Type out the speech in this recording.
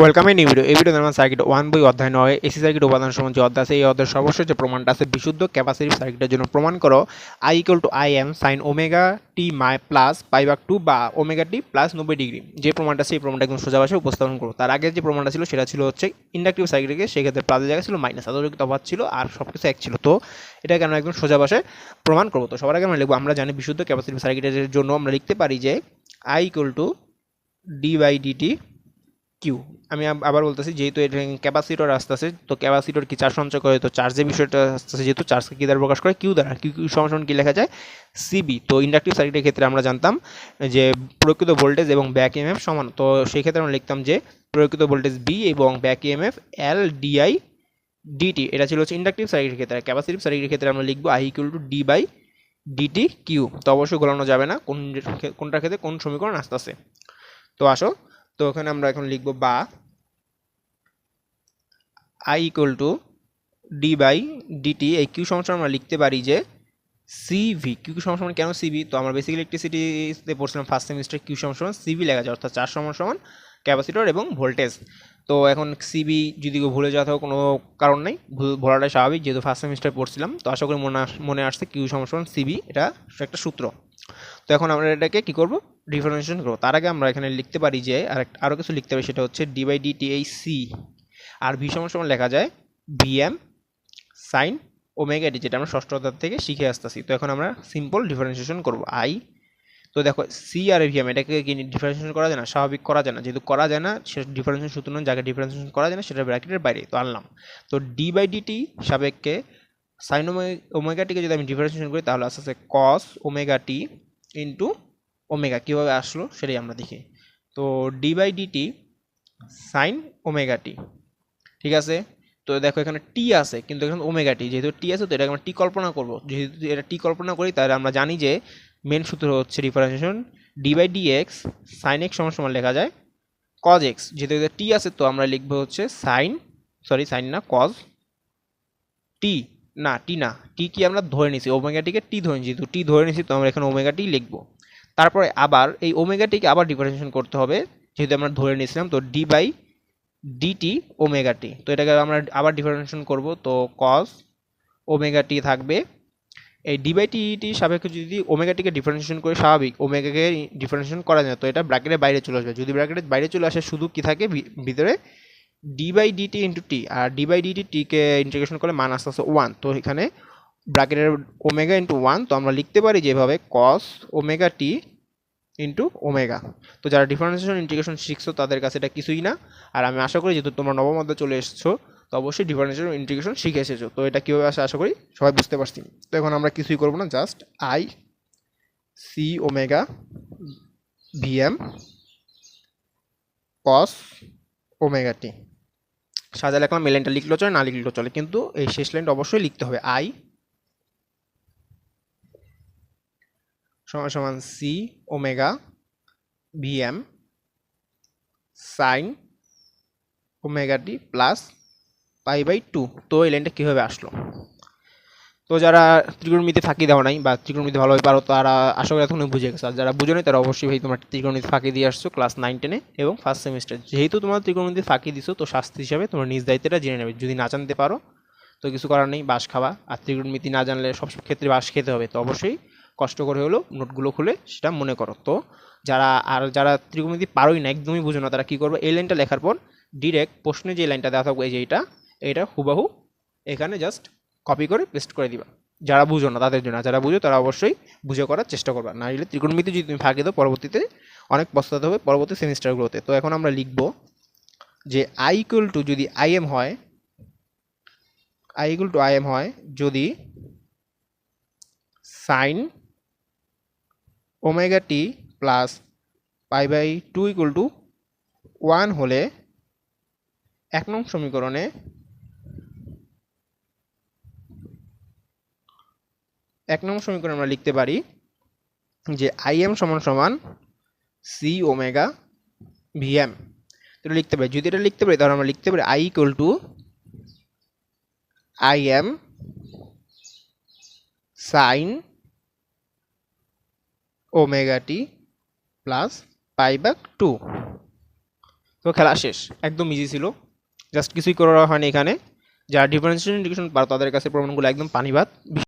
Welcome এই new এই video আমার সার্কিট ওয়ান বই অধ্যায় নয়, এসি সার্কিট উপাদান সমান যে অধ্যায় আছে, এই অধ্যায়ের সর্বশেষ যে প্রমাণটা আছে, বিশুদ্ধ ক্যাপাসিটিভ সার্কিটের জন্য প্রমাণ করো। I equal to I M sine omega T my plus pi by two বা ওমেগা টি প্লাস নব্বই ডিগ্রি যে প্রমাণটা সেই প্রমাণটা একদম সোজা উপস্থাপন করো। তার আগে যে প্রমাণটা ছিল, সেটা ছিল হচ্ছে ইন্ডাকটিভ সার্কিটকে সেক্ষেত্রে প্লাসের জায়গায় ছিল মাইনাস আদরিক তফাৎ ছিল আর সব কিছু এক ছিল। তো এটাকে আমরা একদম সোজা ভাষায় প্রমাণ করব। তো সবার আগে আমরা লিখব, আমরা জানি বিশুদ্ধ ক্যাপাসিটিভ সার্কিটের জন্য আমরা লিখতে পারি যে I equal to D by DT Q. আমি আবার বলতেছি, যেহেতু এটা ক্যাপাসিটর আসতেছে, তো ক্যাপাসিটর কি চার্জ সঞ্চয় করে? তো চার্জের বিষয়টা আসতেছে, যেহেতু চার্জকে কি দ্বারা প্রকাশ করে? কিউ দ্বারা। কিউ কিউ সমান কি লেখা যায়? সিবি তো ইন্ডাকটিভ সার্কিটের ক্ষেত্রে আমরা জানতাম যে প্রকৃত ভোল্টেজ এবং ব্যাক এমএফ সমান। তো সেই ক্ষেত্রে আমরা লিখতাম যে প্রকৃত ভোল্টেজ বি এবং back EMF L DI DT এটা ছিল হচ্ছে ইন্ডাকটিভ সার্কিটের ক্ষেত্রে। ক্যাপাসিটিভ সার্কিটের ক্ষেত্রে আমরা লিখব I equal to D by DT Q তো অবশ্যই গোলানো যাবে না। কোন কোনটার ক্ষেত্রে কোন সমীকরণ আসতেছে। তো আসো। তো ওখানে আমরা এখন লিখব বা। I equal to D by DT এই কিউ সমস্যা আমরা লিখতে পারি যে সিভি কিউ সমান কেন সিভি তো আমরা বেসিক ইলেকট্রিসিটিতে পড়ছিলাম ফার্স্ট সেমিস্টার কিউ সমান সিভি লেখা যায়, অর্থাৎ চার সমান সমান ক্যাপাসিটর এবং ভোল্টেজ তো এখন সিবি যদি ভুলে যাওয়া কোনো কারণ নেই, ভুল, ভোলাটাই স্বাভাবিক, যেহেতু ফার্স্ট সেমিস্টার পড়ছিলাম। তো আশা করি মনে মনে আসছে কিউ সমান সিবি এটা একটা সূত্র। তো এখন আমরা এটাকে কি করব? ডিফারেন্সিয়েশন করব। তার আগে আমরা এখানে লিখতে পারি যে আর আরও কিছু লিখতে পারি, সেটা হচ্ছে ডি বাই ডিটি এই সি আর ভি সমান সমান লেখা যায় ভিএম সাইন ওমেগা ডি যেটা আমরা ষষ্ঠ অধ্যায় থেকে শিখে আসতেছি। তো এখন আমরা সিম্পল ডিফারেন্সিয়েশন করব আই তো দেখো সি আর ভিএম এটাকে কি ডিফারেন্সিয়েশন করা যায় না? স্বাভাবিক করা যায় না। যেহেতু করা যায় না, সে ডিফারেন্সিয়েশন সূত্র যাকে ডিফারেন্সিয়েশন করা যায় না, সেটা ব্র্যাকেটের বাইরে। তো আনলাম। তো ডি বাই ডিটি সাপেক্ষে সাইন ওমেগাটিকে যদি আমি ডিফারেন্সিয়েশন করি, তাহলে আস্তে আস্তে cos omega T into omega কীভাবে আসলো সেটাই আমরা দেখি। তো D by DT sine omega T ঠিক আছে? তো দেখো এখানে টি আছে, কিন্তু এখানে ওমেগা টি যেহেতু টি আছে তো এটাকে আমরা টি কল্পনা করব। যেহেতু এটা টি কল্পনা করি, তাহলে আমরা জানি যে মেন সূত্র হচ্ছে differentiation D by D X sine X সমান সমান লেখা যায় কজ এক্স যেহেতু টি আছে, তো আমরা লিখব হচ্ছে সাইন সরি সাইন না কজ টি না টি না টি কি আমরা ধরে নিছি ওমেগাটিকে টি ধরে নিছি, তো টি ধরে নিছি, তো আমরা এখানে ওমেগাটি লিখব। তারপরে আবার এই ওমেগাটিকে আবার ডিফারেন্সিয়েশন করতে হবে, যেহেতু আমরা ধরে নিয়েছিলাম, তো D by DT omega T তো এটাকে আমরা আবার ডিফারেন্সিয়েশন করব, তো কস ওমেগা টি থাকবে। এই ডি বাই টি সাপেক্ষে যদি ওমেগাটিকে ডিফারেন্সিয়েশন করে, স্বাভাবিক ওমেগাকে ডিফারেন্সিয়েশন করা যায় তো এটা ব্র্যাকেটের বাইরে চলে আসবে। যদি ব্র্যাকেটের বাইরে চলে আসে, শুধু কি থাকে? ভিতরে D by DT into T R D by DT টিকে ইন্টিগ্রেশন করলে মান আসতে আসতে ওয়ান তো এখানে ব্র্যাকেটের ওমেগা ইন্টু ওয়ান তো আমরা লিখতে পারি যেভাবে cos omega T into omega তো যারা ডিফারেন্সিয়েশন ইন্টিগ্রেশন শিখছো, তাদের কাছে এটা কিছুই না। আর আমি আশা করি যেহেতু তোমরা নবম চলে এসেছ, তো অবশ্যই ডিফারেন্সিয়েশন ইন্টিগ্রেশন শিখে এসেছ। তো এটা কীভাবে আসে আশা করি সবাই বুঝতে পারছি তো এখন আমরা কিছুই করব না just I C omega VM cos omega T সাজা লেখলাম এই লাইনটা লিখলেও চলে, না লিখলেও চলে। কিন্তু এই শেষ লাইনটা অবশ্যই লিখতে হবে। আই সমান সমান C omega VM sine omega T plus pi by two. তো এই লাইনটা কীভাবে আসলো? তো যারা ত্রিকোণমিতি ফাঁকি দেওয়া নাই বা ত্রিকোণমিতি ভালোভাবে পারো, তারা আশা করি এখন বুঝে গেছে। আর যারা বুঝে নি তারা অবশ্যই ভাই তোমার ত্রিকোণমিতি ফাঁকি দিয়ে আসছো ক্লাস নাইন টেনে এবং ফার্স্ট সেমিস্টার যেহেতু তোমার ত্রিকোণমিতি ফাঁকি দিছো, তো শাস্তি হিসাবে তোমার নিজ দায়িত্বটা জেনে নেবে। যদি না জানতে পারো, তো কিছু করার নেই, বাস খাওয়া আর ত্রিকোণমিতি না জানলে সব ক্ষেত্রে বাস খেতে হবে। তো অবশ্যই কষ্ট করে হলেও নোটগুলো খুলে সেটা মনে করো। তো যারা, আর যারা ত্রিকোণমিতি পারোই না, একদমই বুঝো না তারা কী করবে। এই লাইনটা লেখার পর ডিরেক্ট প্রশ্নে যে লাইনটা দেওয়া থাকবে, এই যে এইটা এইটা হুবাহু এখানে জাস্ট কপি করে পেস্ট করে দিবা। যারা বুঝো না তাদের জন্য যারা বুঝো তারা অবশ্যই বুঝে করার চেষ্টা করবা। না হলে ত্রিকোণমিতি যদি তুমি ফাঁকি দাও, পরবর্তীতে অনেক পস্তাতে হবে, পরবর্তী সেমিস্টারগুলোতে তো এখন আমরা লিখব যে আই ইকুয়াল টু যদি আই এম হয় I equal to I M হয় যদি sine omega T plus pi by two equal to one হলে এক নং সমীকরণে এক নম্বর সমীকরণ আমরা লিখতে পারি যে আই এম সমান সমান সি ওমেগা ভিএম এটা লিখতে পারি। যদি এটা লিখতে পারি, তাহলে আমরা লিখতে পারি I equal to I M sine omega T plus pi by two তো খেলা শেষ। একদম ইজি ছিল। জাস্ট কিছুই করা হয়নি এখানে। যারা ডিফারেন্সিয়েশন এডুকেশন পারো তাদের কাছে প্রমাণগুলো একদম পানিবাদ।